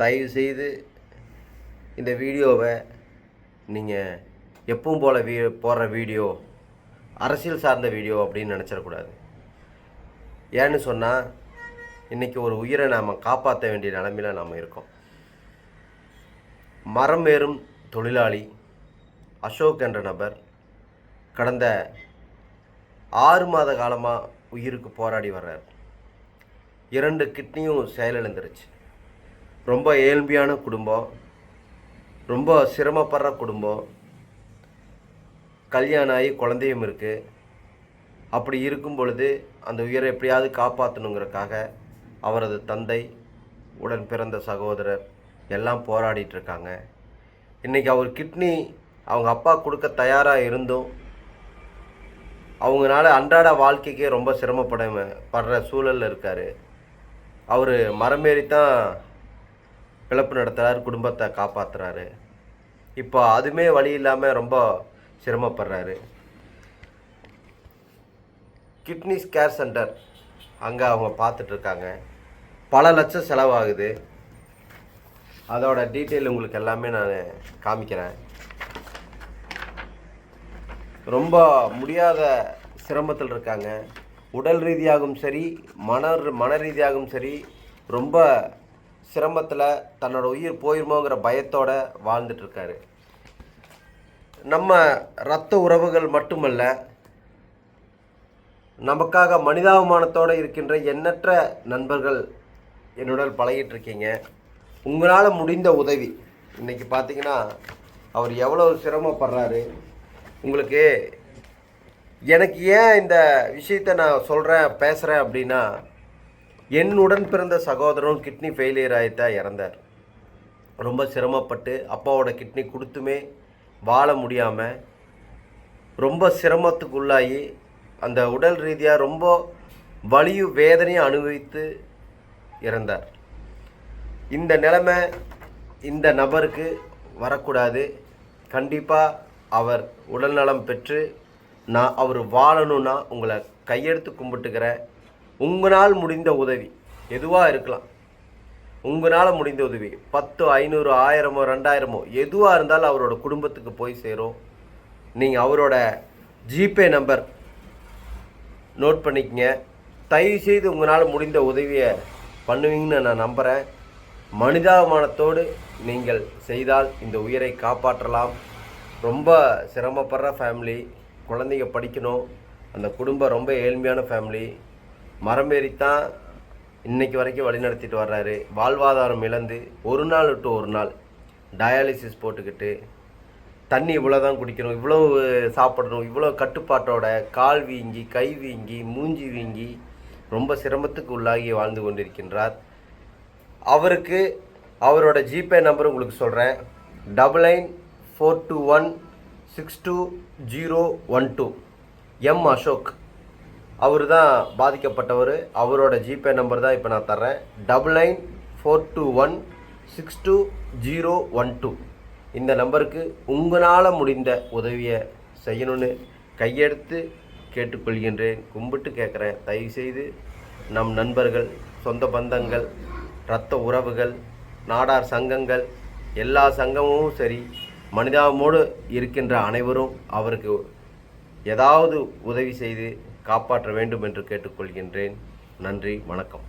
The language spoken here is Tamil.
தயவு செய்து இந்த வீடியோவை நீங்கள் எப்பவும் போல் வீ போடுற வீடியோ அரசியல் சார்ந்த வீடியோ அப்படின்னு நினச்சிடக்கூடாது. ஏன்னு சொன்னால் இன்றைக்கி ஒரு உயிரை நாம் காப்பாற்ற வேண்டிய நிலமையில நாம் இருக்கோம். மரம் ஏறும் தொழிலாளி அசோக் என்ற நபர் கடந்த ஆறு மாத காலமாக உயிருக்கு போராடி வர்றார். இரண்டு கிட்னியும் செயலிழந்துருச்சு. ரொம்ப ஏழ்மையான குடும்பம் ரொம்ப சிரமப்படுற குடும்பம். கல்யாணம் ஆகி குழந்தையும் இருக்குது அப்படி இருக்கும் பொழுது அந்த உயிரை எப்படியாவது காப்பாற்றணுங்கிறக்காக அவரது தந்தை உடன் பிறந்த சகோதரர் எல்லாம் போராடிட்டு இருக்காங்க. இன்றைக்கி அவர் கிட்னி அவங்க அப்பா கொடுக்க தயாராக இருந்தும் அவங்களால அன்றாட வாழ்க்கைக்கே ரொம்ப சிரமப்பட படுற சூழலில் இருக்கார். அவர் மரமேறி தான் பிழப்பு நடத்துகிறார் குடும்பத்தை காப்பாற்றுறாரு இப்போ அதுவுமே வழி இல்லாமல் ரொம்ப சிரமப்படுறாரு. கிட்னி கேர் சென்டர் அங்கே அவங்க பார்த்துட்ருக்காங்க பல லட்சம் செலவாகுது. அதோட டீட்டெயில் உங்களுக்கு எல்லாமே நான் காமிக்கிறேன். ரொம்ப முடியாத சிரமத்தில் இருக்காங்க. உடல் ரீதியாகவும் சரி மன மன ரீதியாகவும் சரி ரொம்ப சிரமத்தில் தன்னோட உயிர் போயிருமோங்கிற பயத்தோடு வாழ்ந்துட்டுருக்காரு. நம்ம இரத்த உறவுகள் மட்டுமல்ல நமக்காக மனிதாபிமானத்தோடு இருக்கின்ற எண்ணற்ற நண்பர்கள் என்னுடன் பழகிட்டு இருக்கீங்க உங்களால் முடிந்த உதவி. இன்றைக்கி பார்த்தீங்கன்னா அவர் எவ்வளோ சிரமப்படுறாரு. உங்களுக்கு எனக்கு ஏன் இந்த விஷயத்தை நான் சொல்கிறேன் பேசுகிறேன் அப்படின்னா என்னுடன் பிறந்த சகோதரரும் கிட்னி ஃபெயிலியர் ஆகித்தான் இறந்தார். ரொம்ப சிரமப்பட்டு அப்பாவோட கிட்னி கொடுத்துமே வாழ முடியாமல் ரொம்ப சிரமத்துக்குள்ளாகி அந்த உடல் ரீதியாக ரொம்ப வலியும் வேதனையும் அனுபவித்து இறந்தார். இந்த நிலைமை இந்த நபருக்கு வரக்கூடாது. கண்டிப்பாக அவர் உடல்நலம் பெற்று நான் அவர் வாழணும்னா உங்களை கையெடுத்து கும்பிட்டுக்கிறேன். உங்களால் முடிந்த உதவி. எதுவாக இருக்கலாம். உங்களால் முடிந்த உதவி. பத்து ஐநூறு ஆயிரமோ ரெண்டாயிரமோ எதுவாக இருந்தாலும் அவரோட குடும்பத்துக்கு போய் சேரும். நீங்கள் அவரோட ஜிபே நம்பர் நோட் பண்ணிக்கங்க. தயவு செய்து உங்களால் முடிந்த உதவியை பண்ணுவீங்கன்னு நான் நம்புகிறேன் மனிதாபிமானத்தோடு நீங்கள் செய்தால் இந்த உயிரை காப்பாற்றலாம். ரொம்ப சிரமப்படுற ஃபேமிலி குழந்தைங்க படிக்கணும். அந்த குடும்பம் ரொம்ப ஏழ்மையான ஃபேமிலி மரமேறித்தான் இன்னைக்கு வரைக்கும் வழி நடத்திட்டு வர்றாரு. வாழ்வாதாரம் இழந்து ஒரு நாள் விட்டு ஒரு நாள் டயாலிசிஸ் போட்டுக்கிட்டு தண்ணி இவ்வளோ தான் குடிக்கணும் இவ்வளோ சாப்பிடணும் இவ்வளோ கட்டுப்பாட்டோட கால் வீங்கி கை வீங்கி மூஞ்சி வீங்கி ரொம்ப சிரமத்துக்கு உள்ளாகி வாழ்ந்து கொண்டிருக்கின்றார். அவருக்கு அவரோட ஜிபே நம்பர் உங்களுக்கு சொல்கிறேன் double nine four two one six two zero one two M Ashok அவர் தான் பாதிக்கப்பட்டவர். அவரோட ஜிபே நம்பர் தான் இப்போ நான் தர்றேன். Double nine four two one six two zero one two இந்த நம்பருக்கு உங்களால் முடிந்த உதவியை செய்யணும்னு கையெடுத்து கேட்டுக்கொள்கின்றேன். கும்பிட்டு கேட்குறேன் தயவுசெய்து நம் நண்பர்கள் சொந்த பந்தங்கள் இரத்த உறவுகள் நாடார் சங்கங்கள் எல்லா சங்கமும் சரி மனிதாபமோடு இருக்கின்ற அனைவரும் அவருக்கு ஏதாவது உதவி செய்து காப்பாற்ற வேண்டும் என்று கேட்டுக்கொள்கின்றேன். நன்றி வணக்கம்.